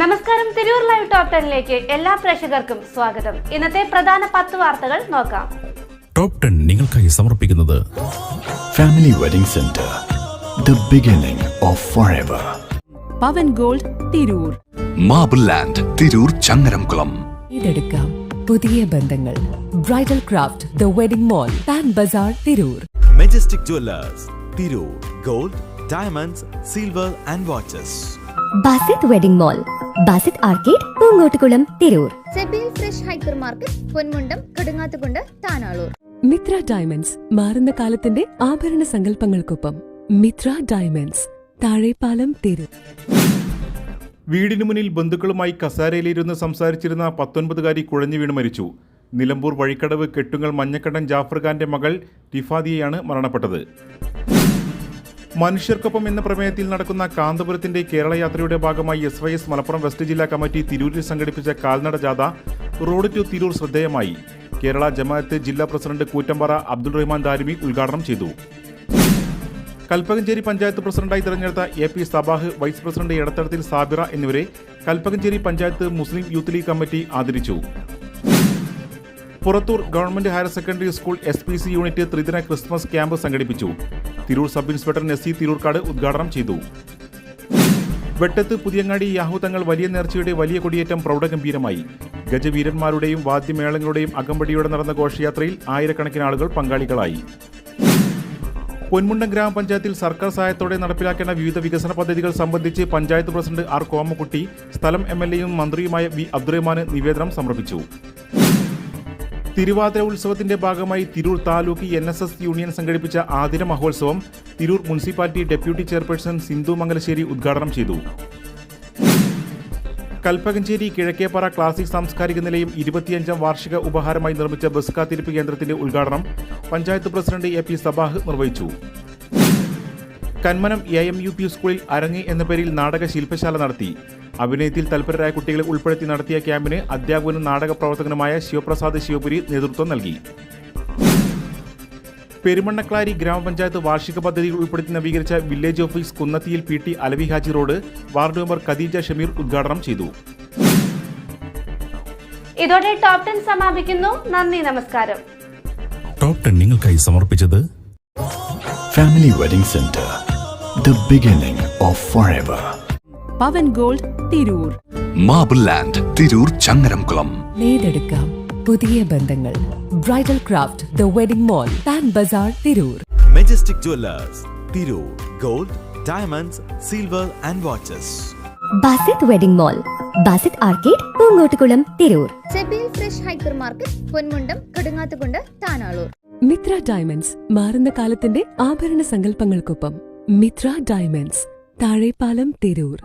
നമസ്കാരം Tirur live top ടെന്നിലേക്ക് എല്ലാ പ്രേക്ഷകർക്കും സ്വാഗതം. ഇന്നത്തെ പ്രധാന പത്ത് വാർത്തകൾ നോക്കാം. ടോപ്പ് ടെൻ നിങ്ങൾക്കായി സമർപ്പിക്കുന്നത് family wedding centre the beginning of forever Pavan gold Tirur. Marble land Tirur Changaramkulam. ഇതെടുക്കാം. പുതിയ ബന്ധങ്ങൾ. Bridal craft the wedding mall Pan Bazar Tirur. Majestic jewellers Tirur. Gold diamonds silver and watches. Basith wedding mall Basith arcade Poongottukulam Tirur. Sebil fresh hyper market Ponmundam Kadungathukundu Thanalur. Mithra diamonds മാറുന്ന കാലത്തിന്റെ ആഭരണ സങ്കല്പങ്ങൾക്കൊപ്പം Mithra diamonds Thazhepalam Tirur. വീടിനു മുന്നിൽ ബന്ധുക്കളുമായി കസാരയിലിരുന്ന് സംസാരിച്ചിരുന്ന പത്തൊൻപതുകാരി കുഴഞ്ഞു വീണ് മരിച്ചു. നിലമ്പൂർ വഴിക്കടവ് കെട്ടുങ്ങൽ മഞ്ഞക്കണ്ടൻ ജാഫർ ഖാന്റെ മകൾ റിഫാദിയയാണ് മരണപ്പെട്ടത്. മനുഷ്യർക്കൊപ്പം എന്ന പ്രമേയത്തിൽ നടക്കുന്ന കാന്തപുരത്തിന്റെ കേരള യാത്രയുടെ ഭാഗമായി S Y S Malappuram west ജില്ലാ കമ്മിറ്റി തിരൂരിൽ സംഘടിപ്പിച്ച കാൽനട ജാഥ റോഡ് ടു തിരൂർ ശ്രദ്ധേയമായി. കേരള ജമാഅത്ത് ജില്ലാ പ്രസിഡന്റ് കൂറ്റമ്പാറ അബ്ദുൾ റഹ്മാൻ ദാരിമി ഉദ്ഘാടനം ചെയ്തു. കൽപ്പകഞ്ചേരി പഞ്ചായത്ത് പ്രസിഡന്റായി തിരഞ്ഞെടുത്ത A P Sabah vice president Edathadathil Sabira എന്നിവരെ Kalpakanchery panchayat Muslim youth league committee ആദരിച്ചു. Purathur government higher secondary school S P C unit ത്രിദിന ക്രിസ്മസ് ക്യാമ്പ് സംഘടിപ്പിച്ചു. തിരൂർ സബ് ഇൻസ്പെക്ടർ നസി തിരൂർക്കാട് ഉദ്ഘാടനം ചെയ്തു. വെട്ടത്ത് പുതിയങ്ങാടി യാഹു തങ്ങൾ വലിയ നേർച്ചയുടെ വലിയ കൊടിയേറ്റം പ്രൗഢഗംഭീരമായി. ഗജവീരന്മാരുടെയും വാദ്യമേളങ്ങളുടെയും അകമ്പടിയോടെ നടന്ന ഘോഷയാത്രയിൽ ആയിരക്കണക്കിന് ആളുകൾ പങ്കാളികളായി. പൊന്മുണ്ടം ഗ്രാമപഞ്ചായത്തിൽ സർക്കാർ സഹായത്തോടെ നടപ്പിലാക്കേണ്ട വിവിധ വികസന പദ്ധതികൾ സംബന്ധിച്ച് പഞ്ചായത്ത് പ്രസിഡന്റ് ആർ കോമക്കുട്ടി സ്ഥലം എം എൽ എയും മന്ത്രിയുമായ വി അബ്ദുറഹ്മാന് നിവേദനം സമർപ്പിച്ചു. തിരുവാതിര ഉത്സവത്തിന്റെ ഭാഗമായി Tirur taluk N S S union സംഘടിപ്പിച്ച ആതിര മഹോത്സവം Tirur municipality deputy chairperson Sindhu Mangalassery ഉദ്ഘാടനം ചെയ്തു. കൽപ്പകഞ്ചേരി കിഴക്കേപ്പാറ ക്ലാസിക് സാംസ്കാരിക നിലയം ഇരുപത്തിയഞ്ചാം വാർഷിക ഉപഹാരമായി നിർമ്മിച്ച ബസ് കാത്തിരിപ്പ് കേന്ദ്രത്തിന്റെ ഉദ്ഘാടനം panchayat president A P Sabah നിർവഹിച്ചു. Kanmanam A M U P സ്കൂളിൽ അരങ്ങ് എന്ന പേരിൽ നാടക ശില്പശാല നടത്തി. അഭിനയത്തിൽ തൽപരരായ കുട്ടികളെ ഉൾപ്പെടുത്തി നടത്തിയ ക്യാമ്പിന് അധ്യാപകനും നാടക പ്രവർത്തകനുമായ ശിവപ്രസാദ് ശിവപുരി നേതൃത്വം നൽകി. പെരുമണ്ണക്ലാരി ഗ്രാമപഞ്ചായത്ത് വാർഷിക പദ്ധതിയിൽ ഉൾപ്പെടുത്തി നവീകരിച്ച village office കുന്നത്തിയിൽ P T Alavi Haji road ward member Khadeeja Shameer ഉദ്ഘാടനം ചെയ്തു. ഇതോടെ ടോപ്പ് ടെൻ സമാപിക്കുന്നു. നന്ദി നമസ്കാരം. ടോപ്പ് ടെൻ നിങ്ങൾക്കായി സമർപ്പിച്ചത് family wedding centre the beginning of for forever. Pavan gold Tirur. Marble land Tirur Changaramkulam നേടെടുക്കാം പുതിയ ബന്ധങ്ങൾ. Bridal craft the wedding mall Pan Bazar Tirur majestic jewellers Tirur gold diamonds silver and watches Basith wedding mall Basith arcade Poongottukulam Tirur Sebil fresh hyper market Ponmundam Kadungathukundu Thanalur Mithra diamonds മാറുന്ന കാലത്തിന്റെ ആഭരണ സങ്കല്പങ്ങൾക്കൊപ്പം. Mithra diamonds Thazhepalam Tirur